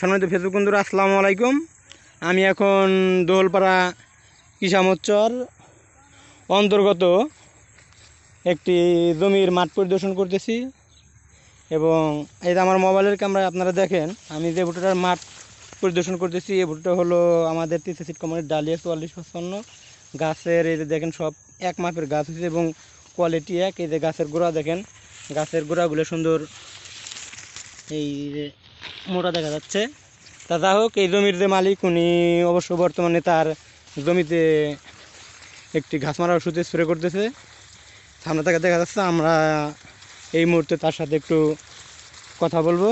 সম্মানিত ফেসবুক বন্ধুরা, আসসালামু আলাইকুম। আমি এখন দোলপাড়া কিসামোচ্চর অন্তর্গত একটি জমির মাঠ পরিদর্শন করতেছি এবং এই যে আমার মোবাইলের ক্যামেরায় আপনারা দেখেন, আমি যে ভুট্টাটার মাঠ পরিদর্শন করতেছি, এই ভুট্টা হলো আমাদের টিসি সিট কোম্পানির ডালিয়া চুয়াল্লিশ পঁচপান্ন গাছের এই যে দেখেন সব এক মাপের গাছ হয়েছে এবং কোয়ালিটি এক। এই যে গাছের গোড়া দেখেন, গাছের গোড়াগুলো সুন্দর। এই যে মোটা দেখা যাচ্ছে। তা যা হোক এই জমির যে মালিক উনি অবশ্য বর্তমানে তার জমিতে একটি ঘাস মারার ওষুধ স্প্রে করতেছে। সামনে থেকে দেখা যাচ্ছে আমরা এই মুহূর্তে তার সাথে একটু কথা বলব।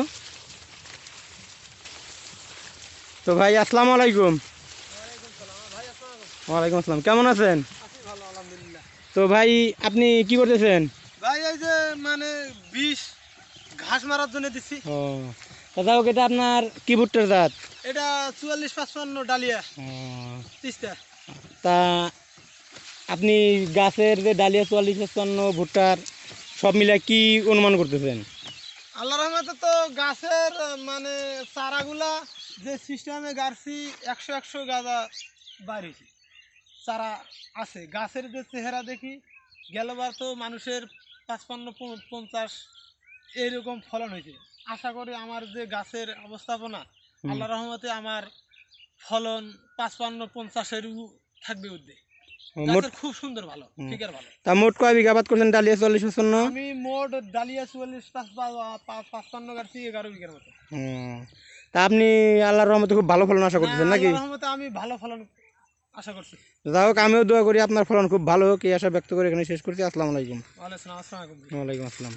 তো ভাই আসসালামু আলাইকুম। ওয়ালাইকুম আসসালাম। কেমন আছেন? তো ভাই আপনি কি করতেছেন? ভাই এই যে মানে বিষ ঘাস মারার জন্য দিচ্ছি ও। হোক এটা আপনার কি ভুট্টার জাত এটা চুয়াল্লিশ পাঁচপান্ন ডালিয়া। তিস্তা। তা আপনি গাছের যে ডালিয়া চুয়াল্লিশ পঞ্চান্ন ভুট্টার সব মিলে কি অনুমান করতেছেন? আল্লাহ রহমতে তো গাছের মানে চারাগুলা যে সিস্টেমে গাড়ছি একশো একশো গাঁদা বাড়িয়েছি। চারা আছে। গাছের যে চেহারা দেখি গেলবার তো মানুষের পাঁচপান্ন পঞ্চাশ এইরকম ফলন হয়েছে। আশা করি আমার যে গাছের অবস্থাপনা। আল্লাহ রহমতে আমার ফলন পাঁচপান্ন পঞ্চাশের থাকবে উদ্দে খুব সুন্দর ভালো তা মোট কয় বিঘা আবাদ করছেন? ডালিয়া চল্লিশ পঞ্চান্ন আমি মোট ডালিয়া পাঁচ পাঁচপান্ন এগারো বিঘের মতো। হুম। তা আপনি আল্লাহর রহমতে খুব ভালো ফলন আশা করতেছেন নাকি? রহমতে আমি ভালো ফলন আশা করছি। যা হোক আমিও দোয়া করি আপনার ফলন খুব ভালো হোক এই আশা ব্যক্ত করে এখানে শেষ করছি। আসসালামু আলাইকুম। ওয়ালাইকুম আসসালাম। ওয়ালাইকুম আসসালাম।